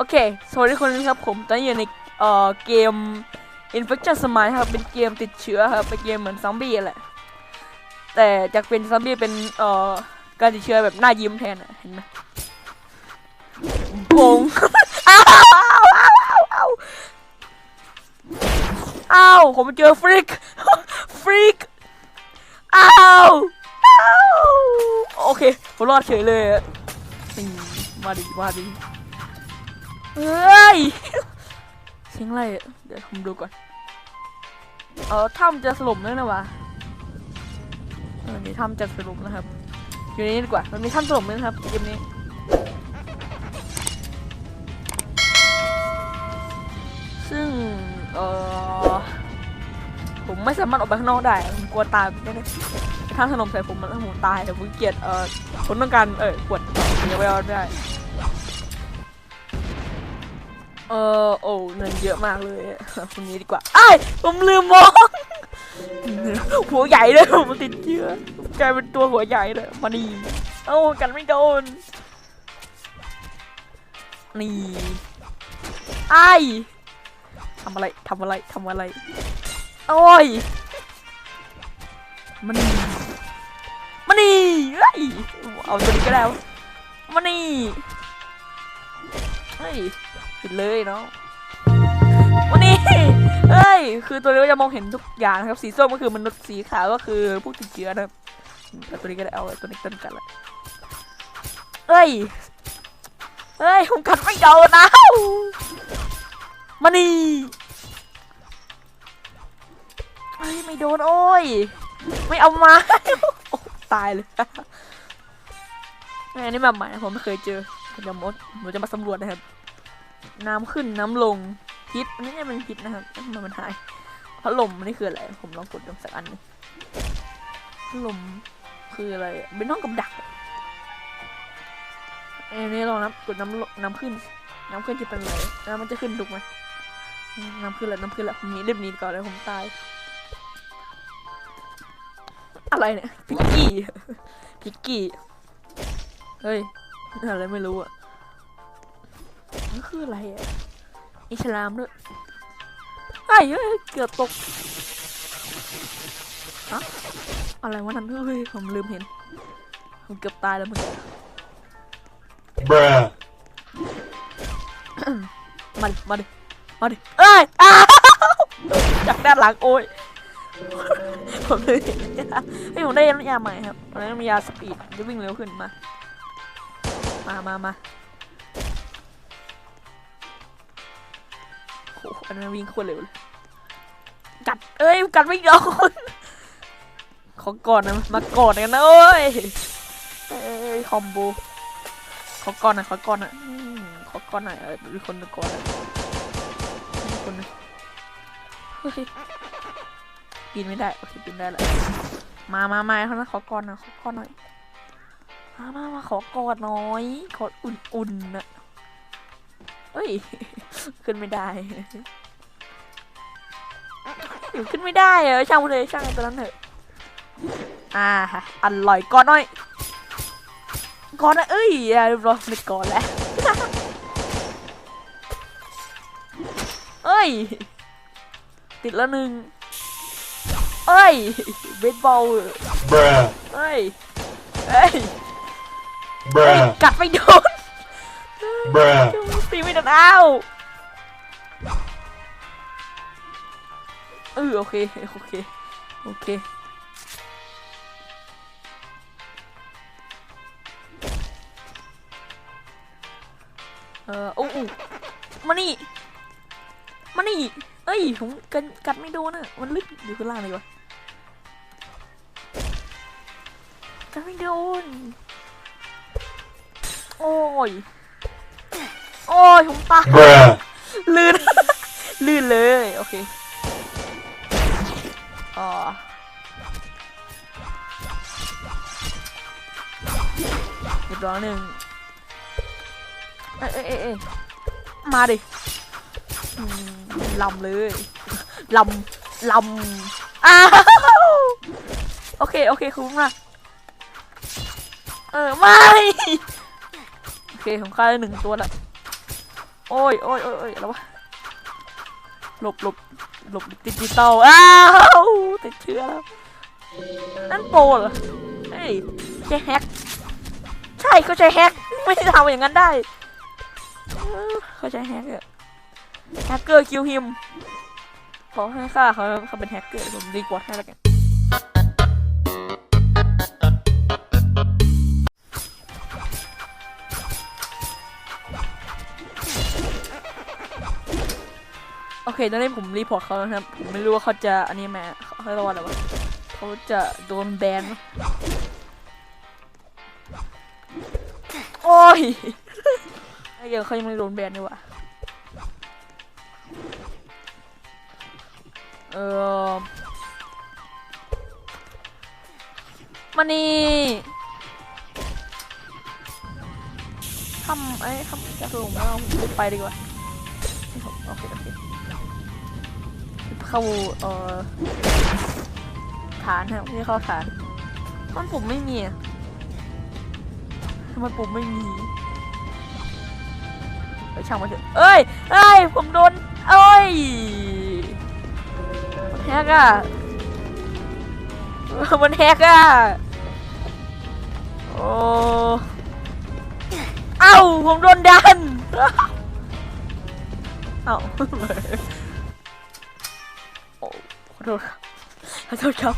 โอเค สวัสดีคนนี้ครับผมตอนนี้อยู่ในเอ่อเกม Infection Smile ครับ เป็นเกมติดเชื้อครับ เป็นเกมเหมือนซอมบี้แหละ แต่จากเป็นซอมบี้เป็นเอ่อการติดเชื้อแบบหน้ายิ้มแทนเห็นไหมโงอ้าวอ้าวอ้าวผมเจอฟริก ฟริก อ้าวอ้าวโอเคผมรอดเฉยเลย มาดิมาดิ เฮ้ยเสียงอะไรเดี๋ยวผมดูก่อน เออถ้ำจะสลบแล้วนะวะเออมีถ้ำจะสลบนะครับ อยู่นี้ดีกว่า มันมีถ้ำสลบด้วยนะครับเกมนี้ซึ่งเออผมไม่สามารถออกไปข้างนอกได้ผมกลัวตายไม่ได้ถ้าถล่มใส่ผมมันผมตายแต่ผมเกลียดเออผมต้องการเออกดเดี๋ยวไปเอาได้ เออโอ้เงินเยอะมากเลยคนนี้ดีกว่าไอ้ผมลืมมองหัวใหญ่เลยผมติดเชื้อกลายเป็นตัวหัวใหญ่เลยมาดีเอ้ากันไม่โดนนี่ไอ้ทำอะไรทำอะไรทำอะไรโอ้ยมันนี่มันนี่เฮ้ยเอาตัวนี้ก็ได้วมันนี่เฮ้ย ปิดเลยเนาะวันนี้เอ้ย คือตัวนี้ก็จะมองเห็นทุกอย่างนะครับ สีส้มก็คือมนุษย์สีขาวก็คือผู้ติดเชื้อนะครับตัวนี้ก็ได้เอาตัวนี้ต้นกันละเอ้ย เอ้ยผมกัดไม่โดนนะมานี่เอ้ยไม่โดนโอ้ย ไม่เอามาตายเลยอันนี้แบบใหม่ผมไม่เคยเจอเดี๋ยวมดผมจะมาสำรวจนะครับ น้ำขึ้นน้ำลงพิษอันนี้เนี่ยเป็นพิษนะครับทำไมมันหายพัดลมอันนี่คืออะไร ผมลองกดดูสักอันนึงพัดลมคืออะไรเป็นห้องกับดักอะอันนี้ลองนับกดน้ำน้ำขึ้น น้ำขึ้นจะเป็นอะไรน้ำมันจะขึ้นถูกไหมน้ำขึ้นแล้วน้ำขึ้นแล้วผมนีรีบนี้ก่อนเลยผมตาย อะไรเนี่ยพิกกี้พิกกี้เฮ้ยอะไรไม่รู้อะ นคืออะไรอะอิสลามด้วยไอ้เอ้ยเกือบตกอะอะไรวะนั่นเฮ้ยผมลืมเห็น ผมเกือบตายแล้วมึง Bruh. มาดิ มาดิ มาดิ เอ้ยอ้าวจากด้านหลังโอ้ย ผมเลยเห็นยาเฮ้ยผมได้ยาใหม่ครับตอนนี้มียาสปีดจะวิ่งเร็วขึ้นมา มามามา โอ้โหอันนั้นวิ่งโคตรเร็วเลยกัด เอ้ย กัดไม่โดนขอก่อนนะ มาก่อนกันนะเอ้ยเอ้ย คอมโบ ขอก่อนหน่อยขอก่อนหน่อยอืมขอก่อนหน่อยเออมีคนมาก่อนหน่อยมีคนหนึ่งเฮ้ยปีนไม่ได้ โอเคปีนได้แล้วมามามาเท่านั้นขอก่อนหน่อยขอก่อนหน่อย มามามาขอกอดหน่อย ขออุ่นๆนะเอ้ย ขึ้นไม่ได้ อยู่ขึ้นไม่ได้เหรอช่างมันเลยช่างไอ้ตัวนั้นเถอะอ่าฮะอร่อยก่อนหน่อยก่อนนะเอ้ยอะเรียบร้อยไม่ก่อนแล้วเอ้ย ติดแล้วหนึ่งเอ้ยเบสบอล Bruh. เอ้ยเอ้ยเอ้ย Bruh. กัดไม่โดน Bruh. ตีไม่โดนอ้าว ออโอเคโอเคโอเคเออโอ้โอ้มานี่มานี่เอ้ยผมกันกัดไม่โดนอะมันลึกอยู่ข้างล่างเลยวะกัดไม่โดนโอ้ยโอ้ยผมตาย Bruh. ลื่นลื่นเลยโอเค อ๋อเรียบร้อยหนึ่งเอ้ยเอ้ยเอ้ยเอ้ยมาดิลำเลยลำลำอ้าวโอเค โอเค คุ้มละเออ ไม่ โอเค ผมฆ่าได้หนึ่งตัวละโอ้ยโอ้ยโอ้ยโอ้ยอะไรวะหลบหลบหลบดิจิตอลอ้าว ติดเชื้อแล้วนั่นโปรเหรอเฮ้ยใช่แฮกใช่เขาใช้แฮกไม่ได้ทำอย่างนั้นได้เขาใช้แฮกอะแฮกเกอร์คิวฮิมขอให้ค่าเขาเขาเป็นแฮกเกอร์ผมรีกวอร์ดให้แล้วกันโอเคตอนนี้ผมรีพอร์ตเขาแล้วนะครับ ผมไม่รู้ว่าเขาจะอันนี้ไหม เขาเรียกว่าอะไรวะเขาจะโดนแบนโอ้ยไอ้เหี้ยังเขายังไม่โดนแบนนี่หว่าเออมานี่ทำไอ้ทำจะถูกไหมเอาไปดีกว่าโอเคโอเค เข้าเอ่อฐานฮะไม่เข้าฐานมันปุ่มไม่มีทำไมปุ่มไม่มีไปช่างมันเถอะเอ้ยเอ้ยผมโดนเอ้ยมันแฮกอะมันแฮกอะโอ้เอ้าผมโดนดันเอ้า ขอโทษครับขอโทษครับ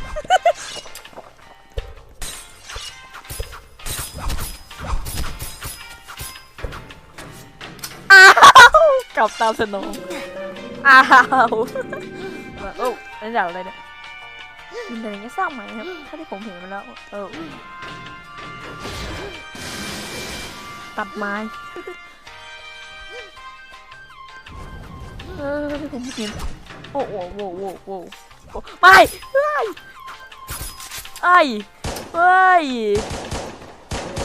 อ้าวกลับตามสนองอ้าวโอ้นั่นดาวอะ ไมันอะไรเงี้ยสร้างใหม่ครับถ้าที่ผมเห็นมาแล้วเออตัดไม้เออผมเห็นโอ้โหโว้โว้โว้โอ้ไม่เฮ้ยไอ้เฮ้ย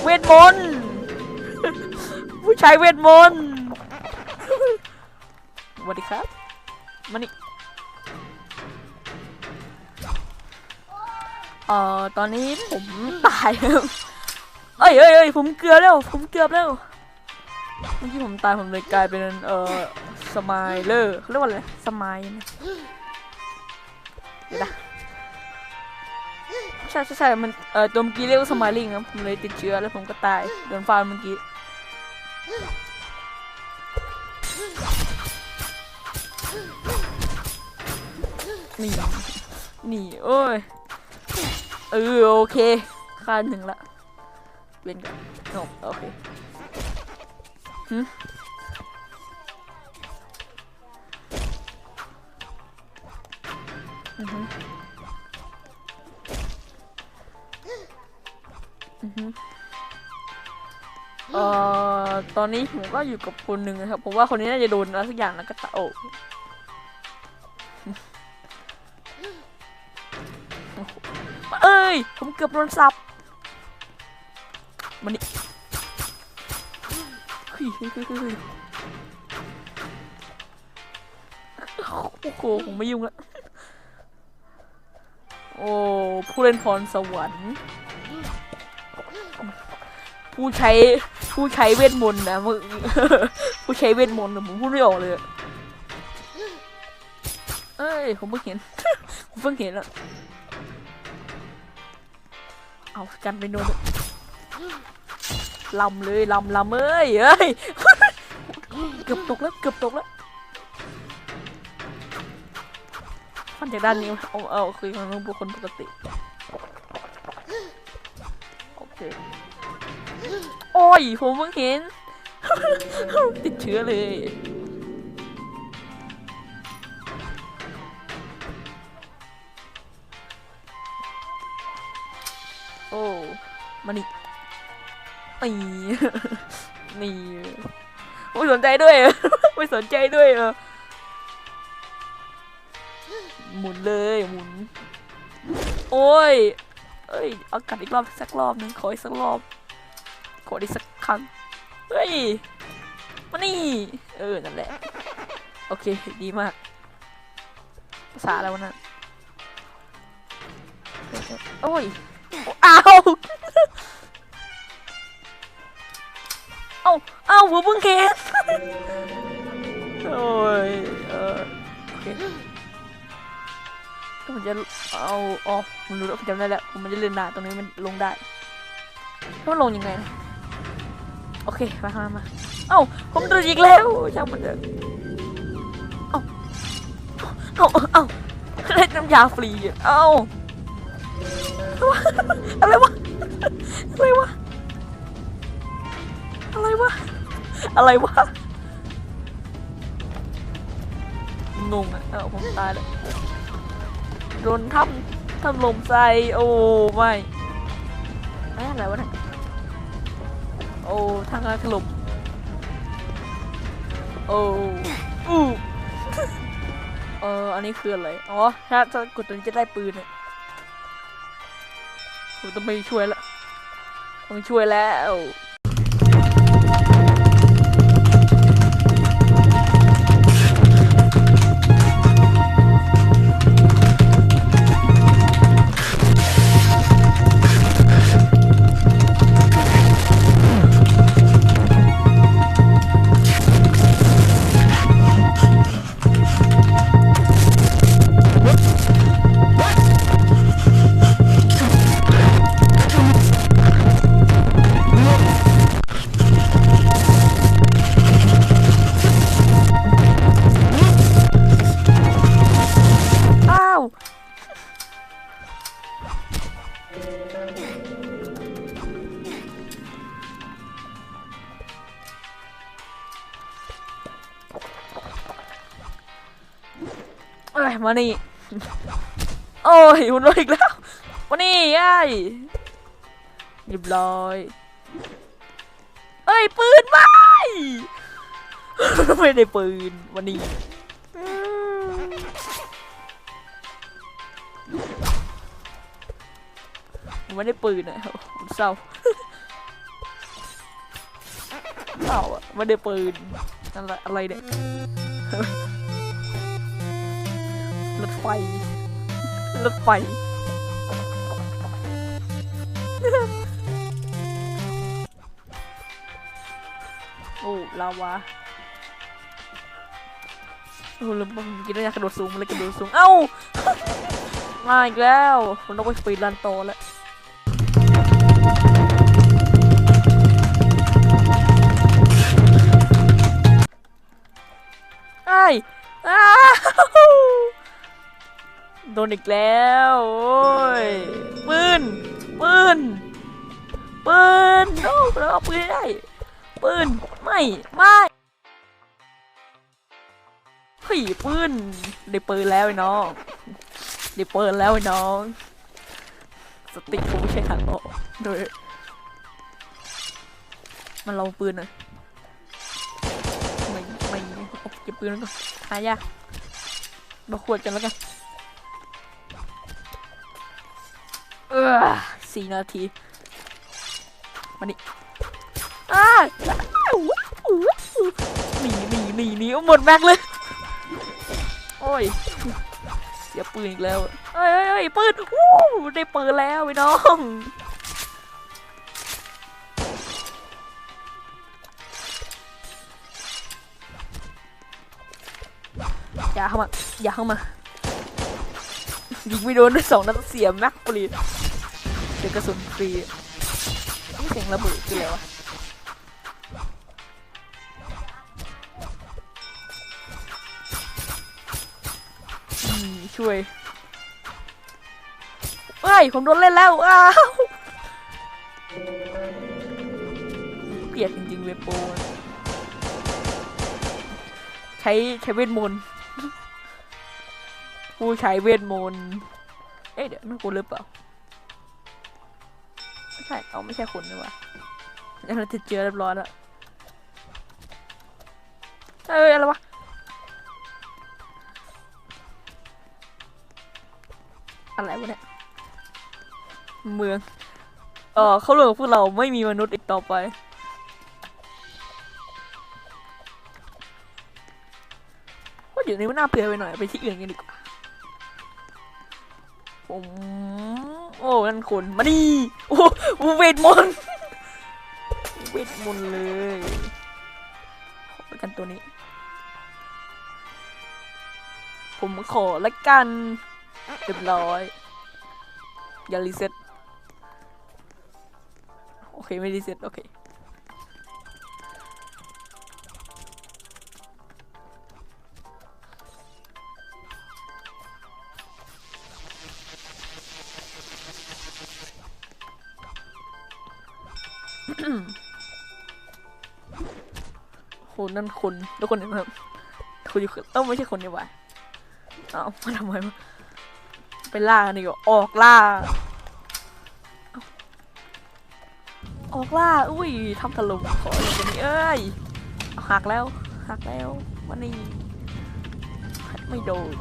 เวทมนต์ผู้ชายเวทมนต์สวัสดีครับมานี่เอ่อตอนนี้ผมตายแล้วเอ้ยเอ้ยเอ้ยผมเกือบแล้ว ผมเกือบแล้วเมื่อกี้ผมตายผมเลยกลายเป็นเอ่อสมายเลอร์เขาเรียกว่าอะไรสมายนะ เดี๋ยวนะใช่ใช่ใช่มันเอ่อตัวเมื่อกี้เรียกว่าสมายลิงครับผมเลยติดเชื้อแล้วผมก็ตายโดนฟาดเมื่อกี้นี่นี่โอ้ยเออโอเคค่าหนึ่งละเว้นกันโอเคอื เอ่อตอนนี้ผมก็อยู่กับคนหนึ่งนะครับผมว่าคนนี้น่าจะโดนอะไรสักอย่างแล้วก็ตะโอกเอ้ย ผมเกือบโดนสับมันนี่เฮ้ยเฮ้ยเฮ้ยเฮ้ยโอ้โหผมไม่ยุ่งละ โอ้ผู้เล่นพรสวรรค์ผู้ใช้ผู้ใช้เวทมนต์นะมึงผู้ใช้เวทมนต์นะผมพูดไม่ออกเลยเอ้ยผมเพิ่งเห็นผมเพิ่งเห็นอะเอากันไปโดนลำเลยลำลำเอ้ยเอ้ยเกือบตกแล้วเกือบตกแล้ว ฟันจากด้านนี้เอาเอาคุยกับบุคคลปกติ โอเค โอ้ย ผมเพิ่งเห็น ติดเชื้อเลยโอ้มานี่นี่นี่ไม่สนใจด้วย ไม่สนใจด้วยเหรอ หมุนเลยหมุน โอ้ย เอ้ย เอากัดอีกรอบสักรอบนึงขออีกสักรอบ ขออีกสักครั้ง เฮ้ย มานี่ เออ นั่นแหละ โอเค ดีมาก ภาษาแล้วนะโอ้ยอ้าวเอาเอาหัวเพิ่งเห็นโอ้ย เออโอเค จะเอาอ๋อผมรู้แล้วผมจำได้แล้ว ผมมันจะเล่นหนาตรงนี้มันลงได้แล้วมันลงยังไงนะโอเค มามามาเอ้า ผมโดนอีกแล้วช่างมันเถอะเอ้าเอ้าเอ้าเล่นน้ำยาฟรีอะเอ้าอะไรวะ อะไรวะ อะไรวะ อะไรวะงงอะเอ้าผมตายแล้ว โดนทำทำลมใส่โอ้ไม่อะไรวะเนี่ยโอ้ทางการถล่มโอ้อู้เอออันนี้คืออะไรอ๋อถ้าถ้ากดตัวนี้จะได้ปืนเนี่ยผมต้องไปช่วยละต้องช่วยแล้ว เอ้ยมานี่ โอ้ยหุ่นรถอีกแล้ว มานี่ไอ้เรียบร้อย เอ้ย ปืนไม่ไม่ได้ปืนวันนี้ไม่ได้ปืนอะผมเศร้าเศร้าอะไม่ได้ปืนอะไรอะไรเนี่ย รถไฟ รถไฟ โอ้ลาวาโอ้ลืมผมกินแล้วอยากกระโดดสูงมันเลยกระโดดสูง เอ้า มาอีกแล้วผมต้องไปสปีดรันโตแล้วไอ้อ้าว โดนอีกแล้ว โอ้ยปืนปืนปืนโอ้เราเอาปืนได้ปืนไม่ไม่เฮ้ยปืนได้ปืนแล้วไอ้น้องได้ปืนแล้วไอ้น้องสติกผมไม่ใช่ทางออกโดยมันเราปืนน่อยไม่ไม่เอาเก็บปืนแล้วก่อนหายากมาขวดกันแล้วกัน สี่นาที มานี่อ้าหนีหนีหนีหนีหมดแม็กเลย โอ้ย เสียปืนอีกแล้วเอ้ยเอ้ยเอ้ปืนวู้ได้ปืนแล้วพี่น้องอย่าเข้ามา อย่าเข้ามายิงไม่โดนด้วยสองนัดเสียแม็กฟรี เดี๋ยวกระสุนฟรีนี่เสียงระเบิดคืออะไรวะอืมช่วยเฮ้ย ผมโดนเล่นแล้ว อ้าวเกลียดจริงๆเลยโปใช้ใช้เวทมนต์ผู้ใช้เวทมนต์ เอ๊ะเดี๋ยวนั่นคนหรือเปล่า ใช่เอาไม่ใช่คนนี่หว่างั้นเราจะเจอเรียบร้อยแล้วเอ้ยอะไรวะอะไรวะเนี่ยเมืองเออเขาเรื่องพวกเราไม่มีมนุษย์อีกต่อไป ว่าอยู่นี้มันน่าเปลี่ยไปหน่อยไปที่อื่นกันดีกว่าผม อ้นั่นคนมาดิโอ้เวทมนต์เวทมนต์เลยขอละกันตัวนี้ ผมขอละกันเรียบร้อยอย่ารีเซ็ตโอเค ไม่รีเซ็ตโอเค โหนั่นคนแล้วคนไหนมาคุณอยู่เอ้าไม่ใช่คนนี่หว่าเอ้ามาทำไมวะไปล่ากันดีกว่าออกล่า ออกล่า อุ้ยทำถล่มขออย่างนี้เอ้ยหักแล้วหักแล้ววันนี้ไม่โดน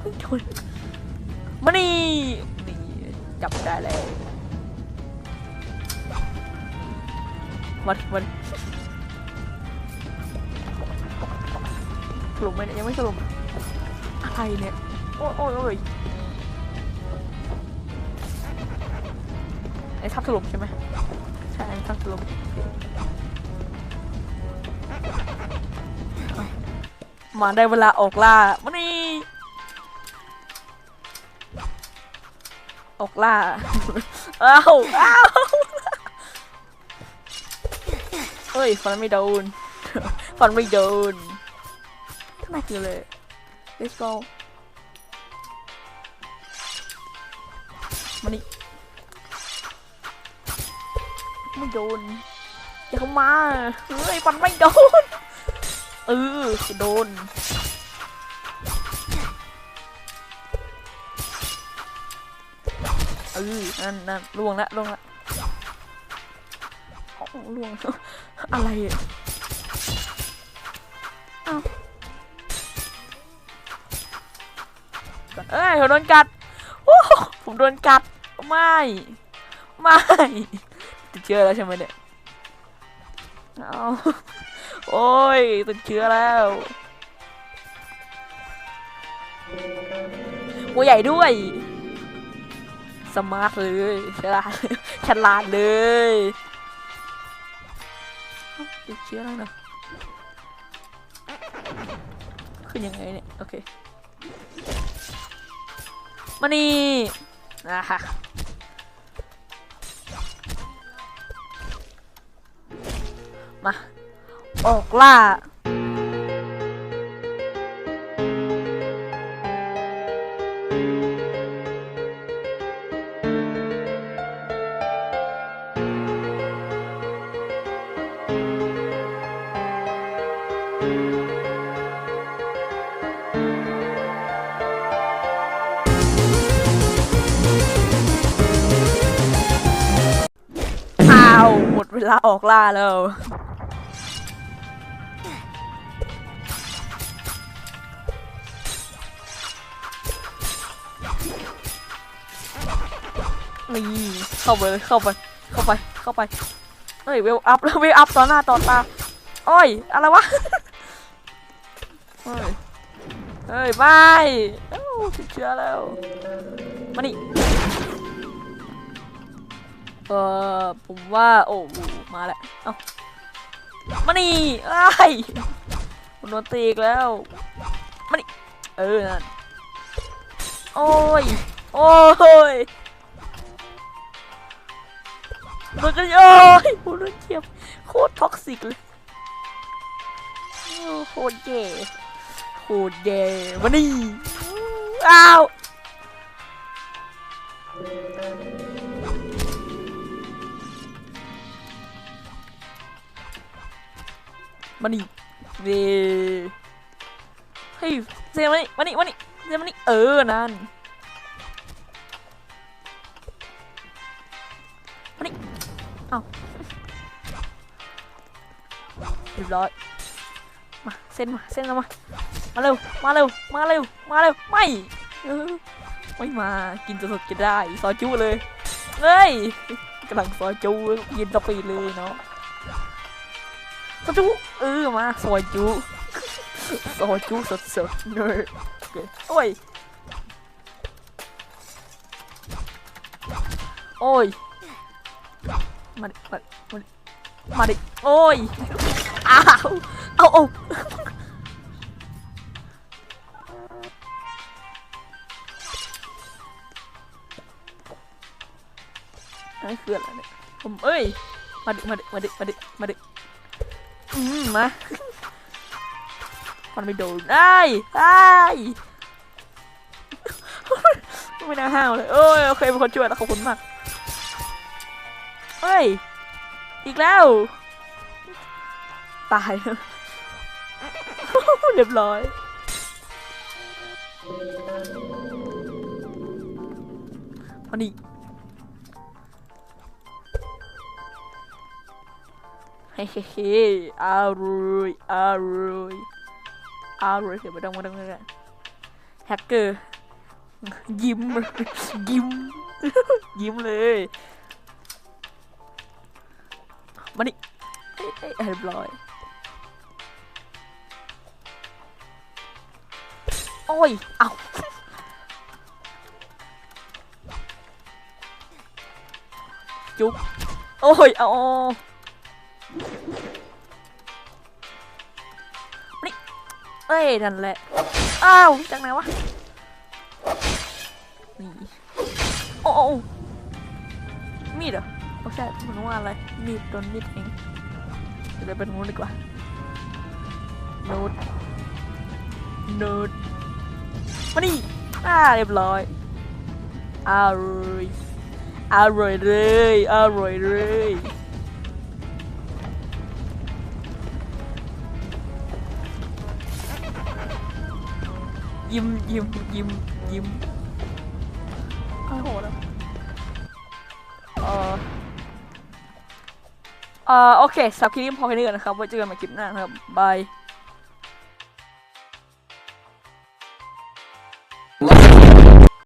ไม่โดนมานี่นี่จับได้แล้ว มาดิมาดิถล่มไหมเนี่ยยังไม่ถล่มอะไรเนี่ย โอ้ยโอ้ยโอ้ยไอ้ทับถล่มใช่ไหมใช่ไอ้ทับถล่มเอามาได้เวลาออกล่ามานี่ออกล่า อ้าว อ้าว เฮ้ยฟันไม่โดนฟันไม่โดนข้างในคือเลย let's go มานี่ไม่โดนอย่าเข้ามาเฮ้ยฟันไม่โดนเออโดนเออนั่นนั่นล่วงละล่วงละอ๋อล่วง อะไรเอ้าเอ้ยผมโดนกัดโอ้โหผมโดนกัด ไม่ ไม่ติดเชื้อแล้วใช่ไหมเนี่ยเอาโอ้ยติดเชื้อแล้วหัวใหญ่ด้วยสมาร์ทเลยฉลาดฉลาดเลย ติดเชื้อแล้วนะขึ้นยังไงเนี่ย โอเค มานี่นะฮะมา ออกล่า ลาออกล่าแล้ว นี่เข้าไปเลยเข้าไป เข้าไป เข้าไป เฮ้ยเวลอัพแล้วเวลอัพต่อหน้าต่อตา โอ้ย อะไรวะ เฮ้ย เฮ้ยไม่เอ้าติดเชื้อแล้ว มานี่ เออผมว่าโอ้โหมาแล้วเอ้ามานี่ไอ้โดนตีอีกแล้วมานี่เออนั่นโอ้ยโอ้ยโดนกันโอ้ยผมโดนเจ็บโคตรท็อกซิกเลยโอ้โคตรแย่โคตรแย่มานี่อ้าว มานี่เด้เฮ้ยเซมานี่มานี่มานี่เซมานี่เออนั่นมานี่เอ้าเรียบร้อยมาเส้นมาเส้นมา มาเร็ว มาเร็ว มาเร็ว มาเร็ว ไม่ไม่มา กินสดๆจะได้ ซอจูเลย เฮ้ยกำลังซอจูยินตะปีดเลยเนาะ จุ๊เออมาซอยจูสุอยจุ๊สดสดเลยโอ้ยโอ้ยมาดิมาดิมาดิโอ้ยอ้าวเอาเอานั่นคืออะไรเนี่ยผมเอ้ยมาดิมาดิมาดิมาดิมาดิ อืมมามันไม่โดนได้ได้ไม่น่าห้าวเลยเอ้ยโอเคเป็นคนช่วยแล้วขอบคุณมากเฮ้ย อีกแล้ว ตายเรียบร้อยพอดี เฮ้เฮ้เฮ้อร่อยอาร่อยอาร่อยเดี๋ยวไม่ต้องไม่ต้องไม่ต้องแฮกเกอร์ยิ้มยิ้ม ยิ้มเลยมานี่เอ้ยเรียบร้อยโอ้ย เอาจุ๊บโอ้ย เอา เอ้ย นั่นแหละ อ้าว จากไหนวะนี่โอ้โมีดเหรอไม่ใช่มันว่าอะไร มีดโดนมีดเองเดี๋ยวไปตรงนู้นดีกว่าโน้ตโน้ตมานี่อ่าเรียบร้อยอร่อยอร่อยเลยอร่อยเลย ยิ้มยิ้มยิ้มยิ้มโอ้โหแล้วเออเออโอเคสับคลิปนี้พอแค่นี้ก่อนนะครับไว้เจอกันใหม่คลิปหน้าครับบาย